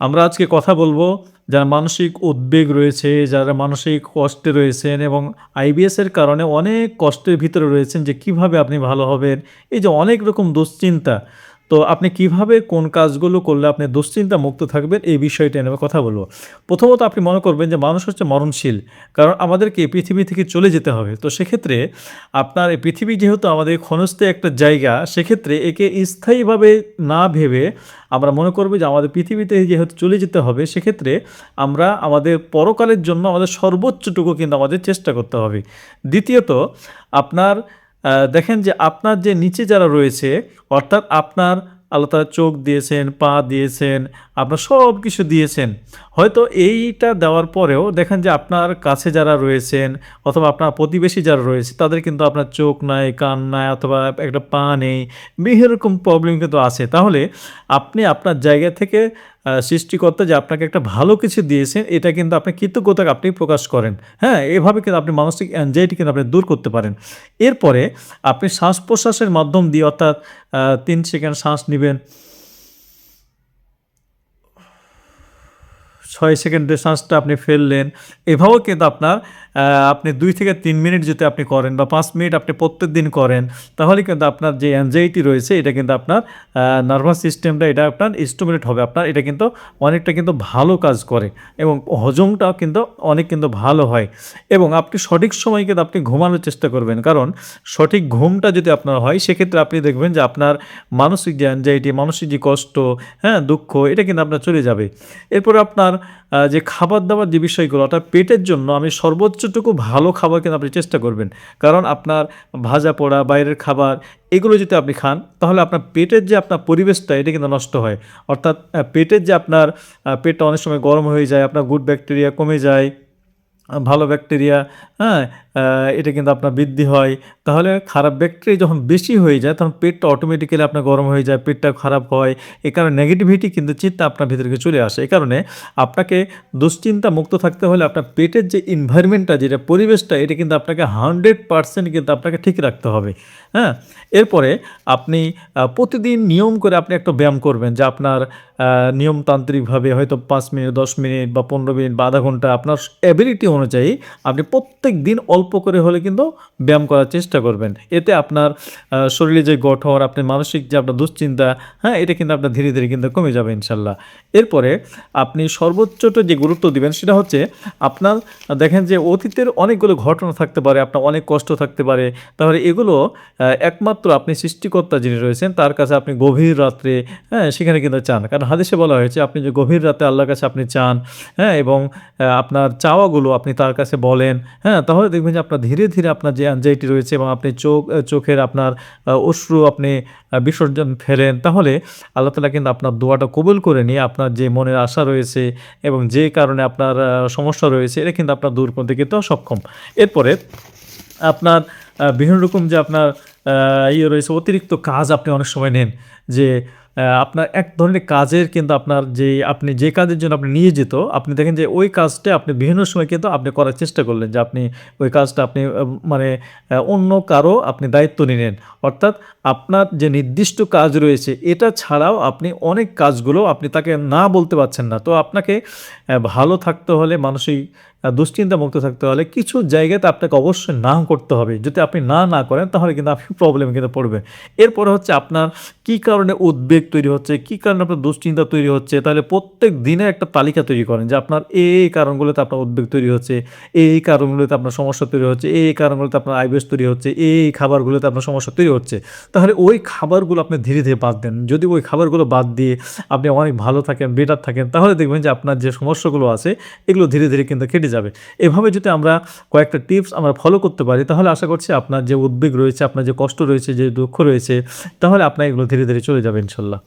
আমরা আজকে কথা বলব যারা মানসিক উদ্বেগ রয়েছে, যারা মানসিক কষ্টে রয়েছেন এবং আইবিএসের কারণে অনেক কষ্টের ভিতরে রয়েছেন যে কীভাবে আপনি ভালো হবেন। এই যে অনেক রকম দুশ্চিন্তা তো আপনি কীভাবে কোন কাজগুলো করলে আপনি দুশ্চিন্তা মুক্ত থাকবেন এই বিষয়টা নিয়ে কথা বলব। প্রথমত আপনি মনে করবেন যে মানুষ হচ্ছে মরণশীল, কারণ আমাদেরকে পৃথিবী থেকে চলে যেতে হবে। তো সেক্ষেত্রে আপনার এই পৃথিবী যেহেতু আমাদের ক্ষণস্থে একটা জায়গা, সেক্ষেত্রে একে স্থায়ীভাবে না ভেবে আমরা মনে করব যে আমাদের পৃথিবীতে যেহেতু চলে যেতে হবে, সেক্ষেত্রে আমরা আমাদের পরকালের জন্য আমাদের সর্বোচ্চটুকু কিন্তু আমাদের চেষ্টা করতে হবে। দ্বিতীয়ত, আপনার দেখেন যে আপনার যে নিচে যারা রয়েছে, অর্থাৎ আপনার আল্লাহ তাআলা চোখ দিয়েছেন, পা দিয়েছেন, আপনার সব কিছু দিয়েছেন, হয়তো এইটা দেওয়ার পরেও দেখেন যে আপনার কাছে যারা রয়েছেন অথবা আপনার প্রতিবেশী যারা রয়েছে, তাদের কিন্তু আপনার চোখ নাই, কান নাই অথবা একটা পা নেই বিভিন্ন রকম প্রবলেম কিন্তু আছে। তাহলে আপনি আপনার জায়গা থেকে সৃষ্টিকর্তা যে আপনাকে একটা ভালো কিছু দিয়েছেন, এটা কিন্তু আপনি কৃতজ্ঞতা আপনি প্রকাশ করেন। হ্যাঁ এভাবে কিন্তু আপনি মানসিক অ্যাংজাইটি কিন্তু আপনি দূর করতে পারেন। এরপরে আপনি শ্বাস প্রশ্বাসের মাধ্যম দিয়ে অর্থাৎ তিন সেকেন্ড শ্বাস নেবেন। ছয় সেকেন্ডের শ্বাসটা আপনি ফেললেন। এভাবেও কিন্তু আপনার আপনি দুই থেকে তিন মিনিট যদি আপনি করেন বা পাঁচ মিনিট আপনি প্রত্যেক দিন করেন, তাহলে কিন্তু আপনার যে অ্যাংজাইটি রয়েছে, এটা কিন্তু আপনার নার্ভাস সিস্টেমটা এটা আপনার স্টিমুলেট হবে। আপনার এটা কিন্তু অনেকটা কিন্তু ভালো কাজ করে এবং হজমটাও কিন্তু অনেক কিন্তু ভালো হয়। এবং আপনি সঠিক সময় কিন্তু আপনি ঘুমানোর চেষ্টা করবেন। কারণ সঠিক ঘুমটা যদি আপনার হয়, সেক্ষেত্রে আপনি দেখবেন যে আপনার মানসিক যে অ্যাংজাইটি মানসিক যে কষ্ট হ্যাঁ দুঃখ, এটা কিন্তু আপনার চলে যাবে। এরপরে আপনার যে খাবার দাবার যে বিষয়গুলো, অর্থাৎ পেটের জন্য আমি সর্বোচ্চটুকু ভালো খাবার কিন্তু আপনি চেষ্টা করবেন। কারণ আপনার ভাজা পোড়া, বাইরের খাবার, এগুলো যদি আপনি খান, তাহলে আপনার পেটের যে আপনার পরিবেশটা, এটা কিন্তু নষ্ট হয়। অর্থাৎ পেটের যে আপনার পেটটা অনেক সময় গরম হয়ে যায়, আপনার গুড ব্যাকটেরিয়া কমে যায়। ভালো ব্যাকটেরিয়া হ্যাঁ এটা কিন্তু আপনার বৃদ্ধি হয়। তাহলে খারাপ ব্যাকটেরিয়া যখন বেশি হয়ে যায়, তখন পেটটা অটোমেটিক্যালি আপনার গরম হয়ে যায়, পেটটা খারাপ হয়। এ কারণে নেগেটিভিটি কিন্তু চিন্তা আপনার ভিতরে চলে আসে। এই কারণে আপনাকে দুশ্চিন্তা মুক্ত থাকতে হলে আপনার পেটের যে এনভায়রনমেন্টটা যেটা পরিবেশটা, এটা কিন্তু আপনাকে হান্ড্রেড পার্সেন্ট কিন্তু আপনাকে ঠিক রাখতে হবে। হ্যাঁ এরপরে আপনি প্রতিদিন নিয়ম করে আপনি একটা ব্যায়াম করবেন যে আপনার নিয়মতান্ত্রিকভাবে হয়তো পাঁচ মিনিট, দশ মিনিট বা পনেরো মিনিট বা আধা ঘণ্টা আপনার অ্যাবিলিটি অনুযায়ী আপনি প্রত্যেক দিন অল্প করে হলে কিন্তু ব্যায়াম করার চেষ্টা করবেন। এতে আপনার শরীরে যে গঠন, আপনার মানসিক যে আপনার দুশ্চিন্তা হ্যাঁ এটা কিন্তু আপনার ধীরে ধীরে কিন্তু কমে যাবে ইনশাল্লাহ। এরপরে আপনি সর্বোচ্চটা যে গুরুত্ব দিবেন সেটা হচ্ছে আপনার, দেখেন যে অতীতের অনেকগুলো ঘটনা থাকতে পারে, আপনার অনেক কষ্ট থাকতে পারে। তাহলে এগুলো একমাত্র আপনি সৃষ্টিকর্তা যিনি রয়েছেন, তার কাছে আপনি গভীর রাত্রে হ্যাঁ সেখানে কিন্তু চান। কারণ হাদিসে বলা হয়েছে, আপনি যে গভীর রাতে আল্লাহর কাছে আপনি চান হ্যাঁ এবং আপনার চাওয়াগুলো আপনি তার কাছে বলেন হ্যাঁ তাহলে দেখবেন যে আপনার ধীরে ধীরে আপনার যে অ্যাংজাইটি রয়েছে এবং আপনি চোখ চোখের আপনার অশ্রু আপনি বিসর্জন ফেলেন, তাহলে আল্লাহ তালা কিন্তু আপনার দোয়াটা কবুল করে নিয়ে আপনার যে মনের আশা রয়েছে এবং যে কারণে আপনার সমস্যা রয়েছে, এটা কিন্তু আপনার দূর করতে কিন্তু সক্ষম। এরপরে আপনার বিভিন্ন রকম যে আপনার ইয়ে রয়েছে, অতিরিক্ত কাজ আপনি অনেক সময় নেন, যে আপনার এক ধরনের কাজের কিন্তু আপনার যে আপনি যে কাজের জন্য আপনি নিয়ে যেত আপনি দেখেন যে ওই কাজটা আপনি বিভিন্ন সময় কিন্তু আপনি করার চেষ্টা করলেন যে আপনি ওই কাজটা আপনি মানে অন্য কারও আপনি দায়িত্ব নিলেন। অর্থাৎ আপনার যে নির্দিষ্ট কাজ রয়েছে, এটা ছাড়াও আপনি অনেক কাজগুলো আপনি তাকে না বলতে পারছেন না। তো আপনাকে ভালো থাকতে হলে, মানসিক দুশ্চিন্তা মুক্ত থাকতে হলে কিছু জায়গাতে আপনাকে অবশ্যই না করতে হবে। যদি আপনি না না করেন, তাহলে কিন্তু আপনি প্রবলেম কিন্তু পড়বেন। এরপরে হচ্ছে আপনার কি কারণে উদ্বেগ তৈরি হচ্ছে, কি কারণে আপনার দুশ্চিন্তা তৈরি হচ্ছে, তাহলে প্রত্যেক দিনে একটা তালিকা তৈরি করেন যে আপনার এই কারণগুলোতে আপনার উদ্বেগ তৈরি হচ্ছে এই কারণগুলোতে আপনার সমস্যা তৈরি হচ্ছে এই কারণগুলোতে আপনার আইবিএস তৈরি হচ্ছে এই খাবারগুলোতে আপনার সমস্যা তৈরি হচ্ছে। তাহলে ওই খাবারগুলো আপনি ধীরে ধীরে বাদ দেন। যদি ওই খাবারগুলো বাদ দিয়ে আপনি অনেক ভালো থাকেন বেটার থাকেন, তাহলে দেখবেন যে আপনার যে সমস্যাগুলো আছে, এগুলো ধীরে ধীরে কিন্তু কেটে যাবে। এভাবে যদি আমরা কয়েকটা টিপস আমরা ফলো করতে পারি, তাহলে আশা করছি আপনার যে উদ্বেগ রয়েছে, আপনার যে কষ্ট রয়েছে, যে দুঃখ রয়েছে, তাহলে আপনার এগুলো ধীরে ধীরে চলে যাবে ইনশাল্লাহ।